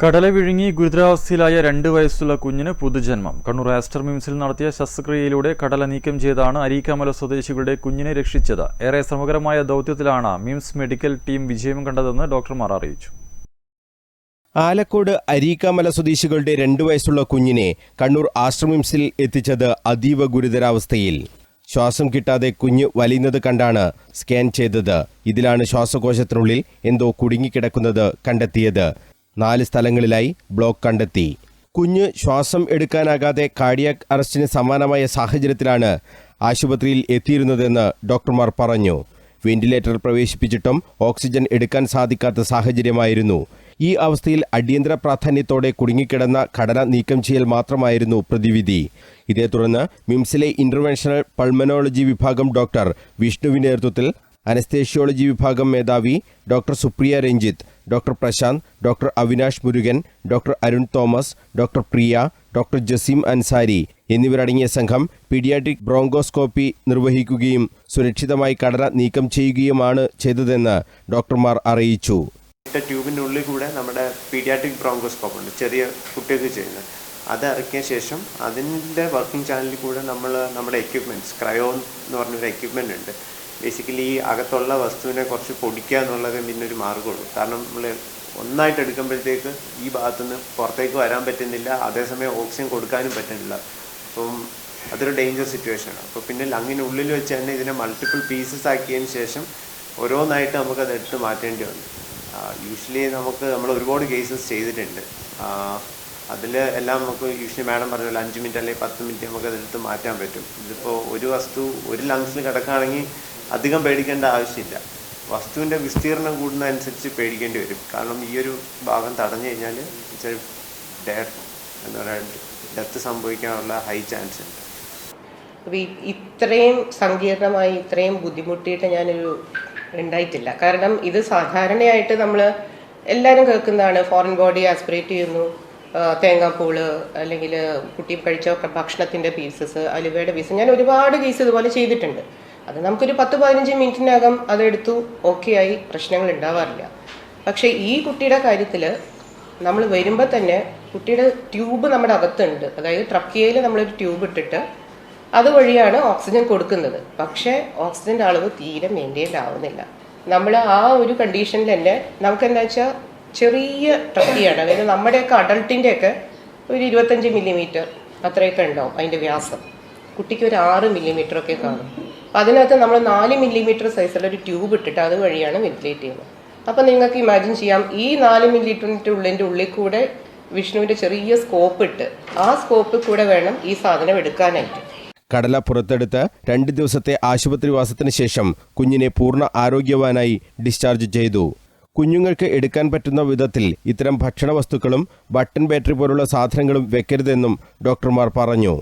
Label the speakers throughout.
Speaker 1: കടല വിഴുങ്ങി ഗുരുതരാവസ്ഥയിലായ രണ്ട് വയസ്സുള്ള കുഞ്ഞിന് പുതുജന്മം. കണ്ണൂർ ആസ്റ്റർ മിംസിൽ നടത്തിയ ശസ്ത്രക്രിയയിലൂടെ കടല നീക്കം ചെയ്താണ് അരീക്കാമല സ്വദേശികളുടെ കുഞ്ഞിനെ രക്ഷിച്ചത്. ഏറെ ശ്രമകരമായ ദൗത്യത്തിലാണ് മിംസ് മെഡിക്കൽ ടീം വിജയം കണ്ടതെന്ന് ഡോക്ടർമാർ അറിയിച്ചു.
Speaker 2: ആലക്കോട് അരീക്കാമല സ്വദേശികളുടെ രണ്ട് വയസ്സുള്ള കുഞ്ഞിനെ കണ്ണൂർ ആശ്രമിംസിൽ എത്തിച്ചത് അതീവ ഗുരുതരാവസ്ഥയിൽ. ശ്വാസം കിട്ടാതെ കുഞ്ഞ് വലിയുന്നത് കണ്ടാണ് സ്കാൻ ചെയ്തത്. ഇതിലാണ് ശ്വാസകോശത്തിനുള്ളിൽ എന്തോ കുടുങ്ങിക്കിടക്കുന്നത് കണ്ടെത്തിയത്. നാല് സ്ഥലങ്ങളിലായി ബ്ലോക്ക് കണ്ടെത്തി. കുഞ്ഞ് ശ്വാസം എടുക്കാനാകാതെ കാർഡിയാക് അറസ്റ്റിന് സമാനമായ സാഹചര്യത്തിലാണ് ആശുപത്രിയിൽ എത്തിയിരുന്നതെന്ന് ഡോക്ടർമാർ പറഞ്ഞു. വെന്റിലേറ്റർ പ്രവേശിപ്പിച്ചിട്ടും ഓക്സിജൻ എടുക്കാൻ സാധിക്കാത്ത സാഹചര്യമായിരുന്നു. ഈ അവസ്ഥയിൽ അടിയന്തര പ്രാധാന്യത്തോടെ കുടുങ്ങിക്കിടന്ന ഘടന നീക്കം ചെയ്യൽ മാത്രമായിരുന്നു പ്രതിവിധി. ഇതേ തുടർന്ന് മിംസിലെ ഇന്റർവെൻഷണൽ പൾമനോളജി വിഭാഗം ഡോക്ടർ വിഷ്ണുവിന്റെ നേതൃത്വത്തിൽ അനസ്തേഷ്യോളജി വിഭാഗം മേധാവി doctor Supriya Ranjith doctor Prasanth doctor Avinash Murugan doctor Arun Thomas doctor Priya doctor Jaseem Ansari എന്നിവരടങ്ങിയ സംഘം പീഡിയാട്രിക് ബ്രോങ്കോസ്കോപ്പി നിർവഹിക്കുകയും സുരക്ഷിതമായി കടല നീക്കം ചെയ്യുകയുമാണ് ചെയ്തതെന്ന് ഡോക്ടർമാർ അറിയിച്ചു.
Speaker 3: ട്യൂബിനുള്ളിൽ കൂടെ നമ്മുടെ പീഡിയാട്രിക് ബ്രോങ്കോസ്കോപ്പ് ഉണ്ട് ചെറിയ കുട്ടികൾക്ക് ചെയ്യുന്നത് അത് ഇറക്കിയ ശേഷം അതിന്റെ വർക്കിംഗ് ചാനലിൽ കൂടെ നമ്മൾ നമ്മുടെ എക്യുപ്മെന്റ്സ് ക്രയോ എന്ന് പറഞ്ഞൊരു എക്യുപ്മെന്റ് ഉണ്ട്. ബേസിക്കലി ഈ അകത്തുള്ള വസ്തുവിനെ കുറച്ച് പൊടിക്കുക എന്നുള്ളത് പിന്നെ ഒരു മാർഗമുള്ളൂ. കാരണം നമ്മൾ ഒന്നായിട്ട് എടുക്കുമ്പോഴത്തേക്ക് ഈ ഭാഗത്തുനിന്ന് പുറത്തേക്ക് വരാൻ പറ്റുന്നില്ല അതേസമയം ഓക്സിജൻ കൊടുക്കാനും പറ്റുന്നില്ല. അപ്പം അതൊരു ഡേഞ്ചർ സിറ്റുവേഷനാണ് അപ്പോൾ പിന്നെ ലങ്ങിനുള്ളിൽ വെച്ച് തന്നെ ഇതിനെ മൾട്ടിപ്പിൾ പീസസ് ആക്കിയതിന് ശേഷം ഓരോന്നായിട്ട് നമുക്കത് എടുത്ത് മാറ്റേണ്ടി വന്നു. യൂഷ്വലി നമുക്ക് നമ്മൾ ഒരുപാട് കേസസ് ചെയ്തിട്ടുണ്ട്. അതിൽ എല്ലാം നമുക്ക് യൂഷ്വലി മാഡം പറഞ്ഞ പോലെ അഞ്ച് മിനിറ്റ് അല്ലെങ്കിൽ പത്ത് മിനിറ്റ് നമുക്ക് അതെടുത്ത് മാറ്റാൻ പറ്റും. ഇതിപ്പോൾ ഒരു വസ്തു ഒരു ലങ്സിൽ കിടക്കുകയാണെങ്കിൽ അധികം പേടിക്കേണ്ട ആവശ്യമില്ല. വസ്തുവിന്റെ വിസ്തീർണം കൂടുന്നതനുസരിച്ച് പേടിക്കേണ്ടി വരും. കാരണം ഈ ഒരു ഭാഗം തടഞ്ഞു കഴിഞ്ഞാൽ ഡെത്ത് എന്താ പറയുക ഡെത്ത് സംഭവിക്കാനുള്ള ഹൈ ചാൻസ് ഉണ്ട്.
Speaker 4: അപ്പോൾ ഇത്രയും സങ്കീർണമായി ഇത്രയും ബുദ്ധിമുട്ടിയിട്ട് ഞാനൊരു ഉണ്ടായിട്ടില്ല. കാരണം ഇത് സാധാരണയായിട്ട് നമ്മൾ എല്ലാവരും കേൾക്കുന്നതാണ്. ഫോറിൻ ബോഡി ആസ്പിറേറ്റ് ചെയ്യുന്നു. തേങ്ങാപ്പൂൾ അല്ലെങ്കിൽ കുട്ടി കഴിച്ച ഭക്ഷണത്തിന്റെ പീസസ് അലുവയുടെ പീസ് ഞാൻ ഒരുപാട് കേസ് ഇതുപോലെ ചെയ്തിട്ടുണ്ട്. അത് നമുക്കൊരു പത്ത് പതിനഞ്ച് മിനിറ്റിനകം അതെടുത്തു ഓക്കെ ആയി പ്രശ്നങ്ങൾ ഉണ്ടാവാറില്ല. പക്ഷേ ഈ കുട്ടിയുടെ കാര്യത്തിൽ നമ്മൾ വരുമ്പോൾ തന്നെ കുട്ടിയുടെ ട്യൂബ് നമ്മുടെ അകത്തുണ്ട്. അതായത് ട്രക്കിയയിൽ നമ്മളൊരു ട്യൂബ് ഇട്ടിട്ട് അതുവഴിയാണ് ഓക്സിജൻ കൊടുക്കുന്നത്. പക്ഷേ ഓക്സിജന്റെ അളവ് തീരെ മെയിന്റെയിൻ ആവുന്നില്ല. നമ്മൾ ആ ഒരു കണ്ടീഷനിൽ തന്നെ നമുക്ക് എന്താ വെച്ചാൽ ചെറിയ ട്രക്കിയാണ്. അതായത് നമ്മുടെയൊക്കെ അഡൾട്ടിന്റെയൊക്കെ ഒരു ഇരുപത്തഞ്ച് മില്ലിമീറ്റർ അത്രയൊക്കെ ഉണ്ടാവും അതിന്റെ വ്യാസം. കുട്ടിക്ക് ഒരു ആറ് മില്ലിമീറ്റർ ഒക്കെ കാണും. അതിനകത്ത് നമ്മൾ നാല് മില്ലിമീറ്റർ സൈസുള്ള ഒരു ട്യൂബ് ഇട്ടിട്ട് അതുവഴിയാണ് വെന്റിലേറ്റ് ചെയ്യുന്നത്. അപ്പം നിങ്ങൾക്ക് ഇമാജിൻ ചെയ്യാം ഈ നാല് മില്ലിമീറ്ററിന്റെ ഉള്ളിന്റെ ഉള്ളിൽ കൂടെ വിഷ്ണുവിന്റെ ചെറിയ സ്കോപ്പ് ഇട്ട് ആ സ്കോപ്പിൽ കൂടെ വേണം ഈ സാധനം എടുക്കാനായിട്ട്.
Speaker 2: കടല പുറത്തെടുത്ത് രണ്ട് ദിവസത്തെ ആശുപത്രിവാസത്തിന് ശേഷം കുഞ്ഞിനെ പൂർണ ആരോഗ്യവാനായി ഡിസ്ചാർജ് ചെയ്തു. കുഞ്ഞുങ്ങൾക്ക് എടുക്കാൻ പറ്റുന്ന വിധത്തിൽ ഇത്തരം ഭക്ഷണ വസ്തുക്കളും ബട്ടൺ ബാറ്ററി പോലുള്ള സാധനങ്ങളും വെക്കരുതെന്നും ഡോക്ടർമാർ പറഞ്ഞു.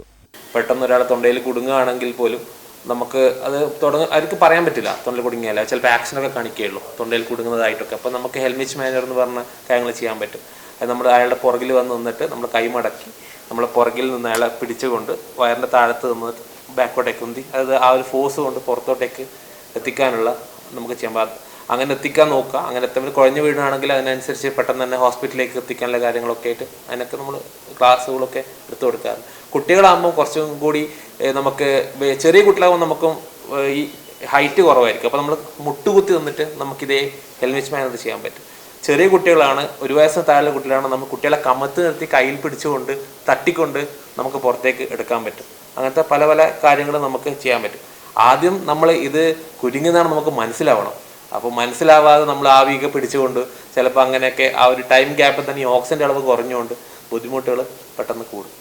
Speaker 5: പെട്ടെന്ന് ഒരാൾ തൊണ്ടയിൽ കുടുങ്ങുകയാണെങ്കിൽ പോലും നമുക്ക് അത് തുടങ്ങ അവർക്ക് പറയാൻ പറ്റില്ല. തൊണ്ടയിൽ കുടുങ്ങിയാൽ ചിലപ്പോൾ ആക്ഷനൊക്കെ കാണിക്കുകയുള്ളൂ. തൊണ്ടയിൽ കുടുങ്ങുന്നതായിട്ടൊക്കെ. അപ്പോൾ നമുക്ക് ഹെൽമെറ്റ് മാനർ എന്ന് പറഞ്ഞ കാര്യങ്ങൾ ചെയ്യാൻ പറ്റും. അത് നമ്മൾ അയാളുടെ പുറകിൽ വന്ന് നിന്നിട്ട് നമ്മൾ കൈമടക്കി നമ്മൾ പുറകിൽ നിന്ന് അയാളെ പിടിച്ചുകൊണ്ട് വയറിന്റെ താഴത്ത് നിന്നിട്ട് ബാക്കോട്ടേക്ക് ഉന്തി. അതായത് ആ ഒരു ഫോഴ്സ് കൊണ്ട് പുറത്തോട്ടേക്ക് എത്തിക്കാനുള്ള നമുക്ക് ചെയ്യാൻ അങ്ങനെ എത്തിക്കാൻ നോക്കുക. അങ്ങനെ എത്തുമ്പോൾ കുഴഞ്ഞു വീഴുകയാണെങ്കിൽ അതിനനുസരിച്ച് പെട്ടെന്ന് തന്നെ ഹോസ്പിറ്റലിലേക്ക് എത്തിക്കാനുള്ള കാര്യങ്ങളൊക്കെ ആയിട്ട് അതിനൊക്കെ നമ്മൾ ക്ലാസ്സുകളൊക്കെ എടുത്തു കൊടുക്കാറുണ്ട്. കുട്ടികളാകുമ്പോൾ കുറച്ചും കൂടി നമുക്ക് ചെറിയ കുട്ടികളാകുമ്പോൾ നമുക്കും ഈ ഹൈറ്റ് കുറവായിരിക്കും. അപ്പോൾ നമ്മൾ മുട്ടുകുത്തി നിന്നിട്ട് നമുക്കിതേ ഹെൽമെറ്റ് അത് ചെയ്യാൻ പറ്റും. ചെറിയ കുട്ടികളാണ് ഒരു വയസ്സിന് താഴെ കുട്ടികളാണ് നമുക്ക് കുട്ടികളെ കമത്ത് നിർത്തി കയ്യിൽ പിടിച്ചുകൊണ്ട് തട്ടിക്കൊണ്ട് നമുക്ക് പുറത്തേക്ക് എടുക്കാൻ പറ്റും. അങ്ങനത്തെ പല പല കാര്യങ്ങളും നമുക്ക് ചെയ്യാൻ പറ്റും. ആദ്യം നമ്മൾ ഇത് കുരുങ്ങുന്നതാണ് നമുക്ക് മനസ്സിലാവണം. അപ്പോൾ മനസ്സിലാവാതെ നമ്മൾ ആവിയൊക്കെ പിടിച്ചുകൊണ്ട് ചിലപ്പോൾ അങ്ങനെയൊക്കെ ആ ഒരു ടൈം ഗ്യാപ്പിൽ തന്നെ ഈ ഓക്സിജന്റെ അളവ് കുറഞ്ഞുകൊണ്ട് ബുദ്ധിമുട്ടുകൾ പെട്ടെന്ന് കൂടും.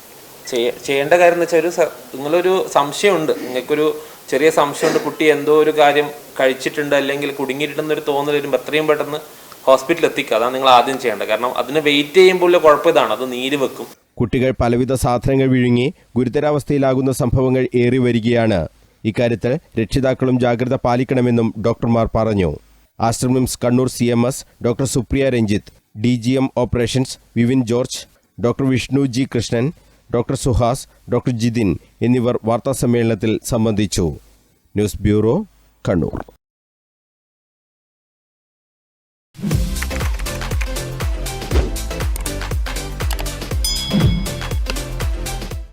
Speaker 5: ചെയ്യേണ്ട കാര്യം എന്ന് വെച്ചാൽ ഒരു നിങ്ങളൊരു സംശയമുണ്ട്. നിങ്ങൾക്കൊരു ചെറിയ സംശയമുണ്ട്. കുട്ടി എന്തോ ഒരു കാര്യം കഴിച്ചിട്ടുണ്ട് അല്ലെങ്കിൽ കുടുങ്ങിയിട്ടുണ്ടെന്നൊരു തോന്നൽ വരുമ്പോൾ എത്രയും പെട്ടെന്ന് ഹോസ്പിറ്റലിൽ എത്തിക്കുക. അതാണ് നിങ്ങൾ ആദ്യം ചെയ്യേണ്ടത്. കാരണം അതിന് വെയിറ്റ് ചെയ്യുമ്പോൾ കുഴപ്പം ഇതാണ് അത് നീര് വെക്കും.
Speaker 2: കുട്ടികൾ പലവിധ സാധനങ്ങൾ വിഴുങ്ങി ഗുരുതരാവസ്ഥയിലാകുന്ന സംഭവങ്ങൾ ഏറി വരികയാണ്. ഇക്കാര്യത്തിൽ രക്ഷിതാക്കളും ജാഗ്രത പാലിക്കണമെന്നും ഡോക്ടർമാർ പറഞ്ഞു. Aster MIMS Kannur C M S doctor Supriya Ranjith D G M operations Vivin George doctor Vishnu G Krishnan doctor Suhas doctor Jithin എന്നിവർ വാർത്താസമ്മേളനത്തിൽ സംബന്ധിച്ചു. News bureau Kannur.